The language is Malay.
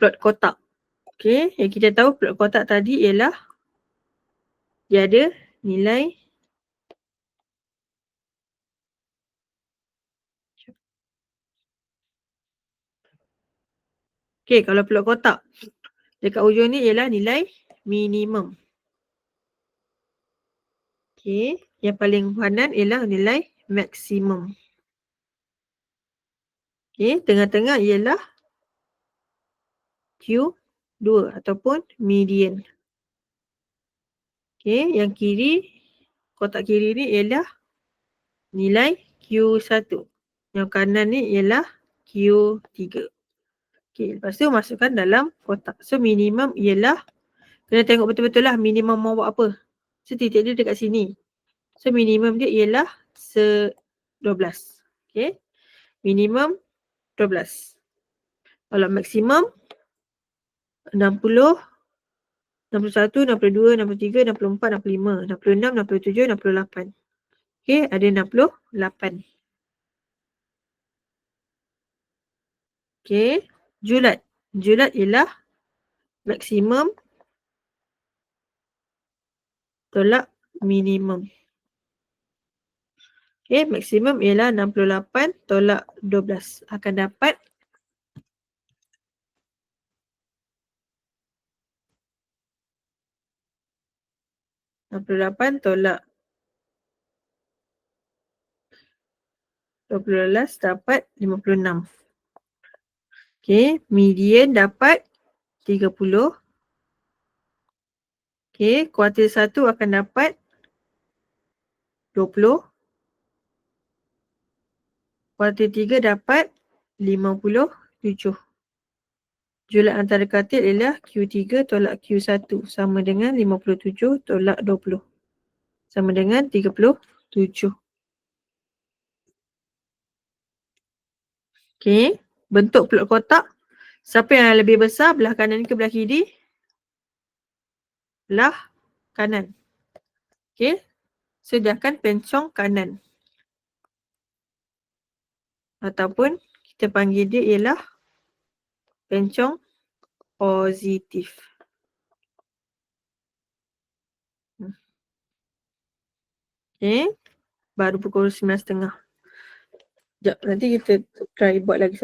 plot kotak. Okay, yang kita tahu plot kotak tadi ialah dia ada nilai Okay, kalau plot kotak dekat ujung ni ialah nilai minimum. Okay, yang paling kanan ialah nilai maksimum. Okay, tengah-tengah ialah Q2 ataupun median. Okay, yang kiri, kotak kiri ni ialah nilai Q1. Yang kanan ni ialah Q3. Okay, lepas tu masukkan dalam kotak. So minimum ialah, kena tengok betul-betul lah minimum mau buat apa. So titik dia dekat sini. So minimum dia ialah se 12. Okay. Minimum 12. Kalau maksimum 60, 61, 62, 63, 64, 65, 66, 67, 68. Okay, ada 68. Okay, julat. Julat ialah maksimum tolak minimum. Okay, maksimum ialah 68 tolak 12. Akan dapat enam puluh lapan tolak dua puluh belas dapat lima puluh enam. Okay, median dapat tiga puluh. Okay, kuartil satu akan dapat 20. Kuartil tiga dapat 57. Julat antara katil ialah Q3 tolak Q1 sama dengan 57 tolak 20. Sama dengan 37. Okay, bentuk plot kotak. Siapa yang lebih besar belah kanan ke belah kiri? belah kanan. Okey. Sediakan pencong kanan. Ataupun kita panggil dia ialah pencong positif. Hmm. Okey. Baru pukul 9.30. Sekejap, nanti kita try buat lagi satu.